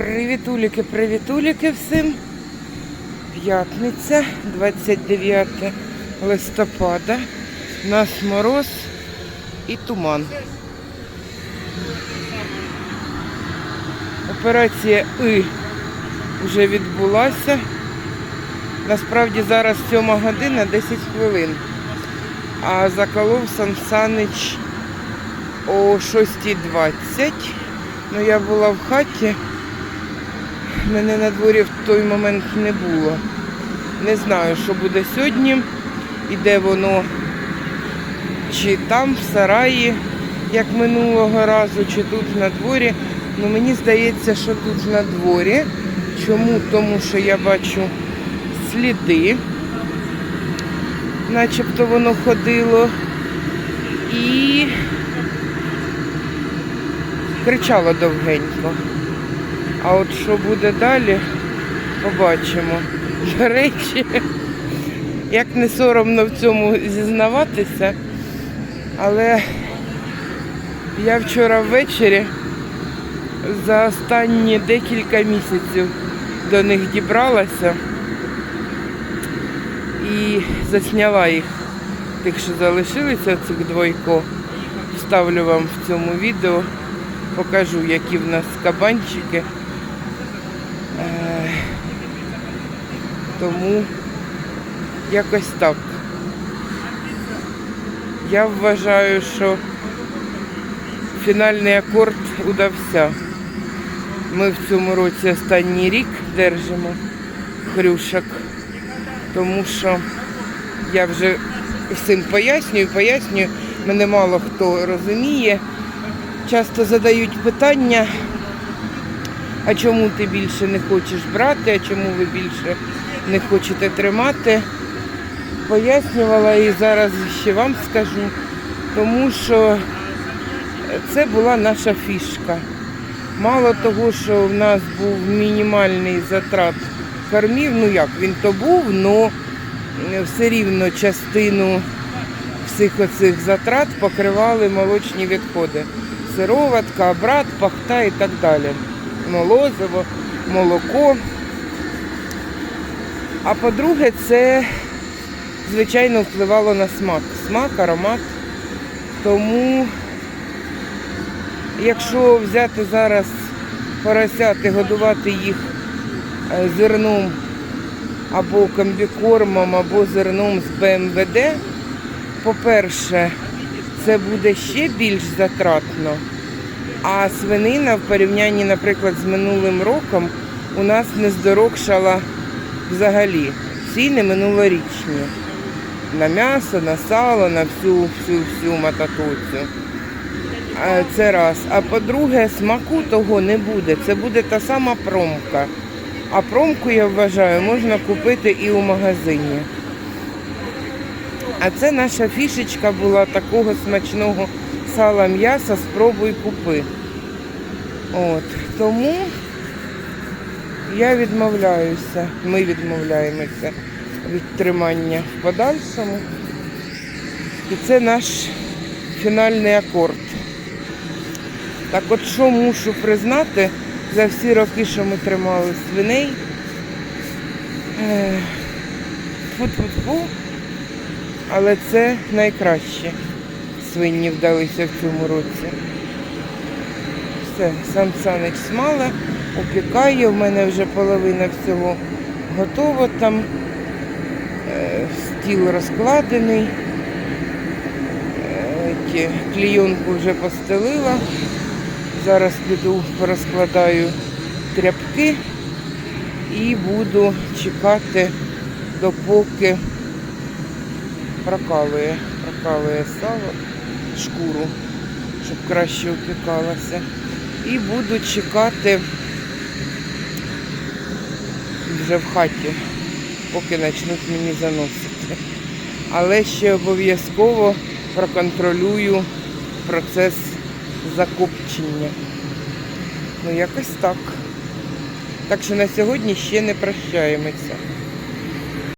Привітуліки, привітуліки всім. П'ятниця, 29 листопада. Нас мороз і туман. Операція И вже відбулася. Насправді зараз 7 година 10 хвилин. А заколов Сан Санич о 6.20. Ну я була в хаті. Мене на дворі в той момент не було. Не знаю, що буде сьогодні і де воно, чи там, в сараї, як минулого разу, чи тут на дворі. Ну мені здається, що тут на дворі. Чому? Тому що я бачу сліди, начебто воно ходило. І кричало довгенько. А от що буде далі, побачимо. До речі, як не соромно в цьому зізнаватися, але я вчора ввечері за останні декілька місяців до них дібралася і засняла їх, тих, що залишилися, цих двойко. Вставлю вам в цьому відео, покажу, які в нас кабанчики. Е, Тому якось так. Я вважаю, що фінальний акорд удався. Ми в цьому році останній рік держимо хрюшок, тому що я вже всім пояснюю, пояснюю, мене мало хто розуміє. Часто задають питання, а чому ти більше не хочеш брати, а чому ви більше не хочете тримати. Пояснювала і зараз ще вам скажу, тому що це була наша фішка. Мало того, що в нас був мінімальний затрат кормів, ну як він то був, але все рівно частину всіх оцих затрат покривали молочні відходи. Сироватка, брат, пахта і так далі. Молозиво, молоко. А по-друге, це, звичайно, впливало на смак. Смак, аромат. Тому, якщо взяти зараз поросят і годувати їх е, зерном або комбікормом, або зерном з БМВД, по-перше, це буде ще більш затратно. А свинина в порівнянні, наприклад, з минулим роком у нас не здорожчала взагалі. Ціни минулорічні. На м'ясо, на сало, на всю всю всю мататуцю. Це раз. А по-друге, смаку того не буде. Це буде та сама промка. А промку, я вважаю, можна купити і у магазині. А це наша фішечка була такого смачного сала м'яса, спробуй купи. От. Тому я відмовляюся, ми відмовляємося від тримання в подальшому. І це наш фінальний акорд. Так от що мушу признати за всі роки, що ми тримали свиней. Е, Фу-фу-фу. Але це найкраще свині вдалися в цьому році. Все, Сан Санич смала, опікає, в мене вже половина всього готова там. Е, Стіл розкладений. Е, Клійонку вже постелила. Зараз піду порозкладаю тряпки і буду чекати, допоки прокалує, прокалує сало, шкуру, щоб краще опікалася. І буду чекати вже в хаті, поки почнуть мені заносити. Але ще обов'язково проконтролюю процес закопчення. Ну, якось так. Так що на сьогодні ще не прощаємося.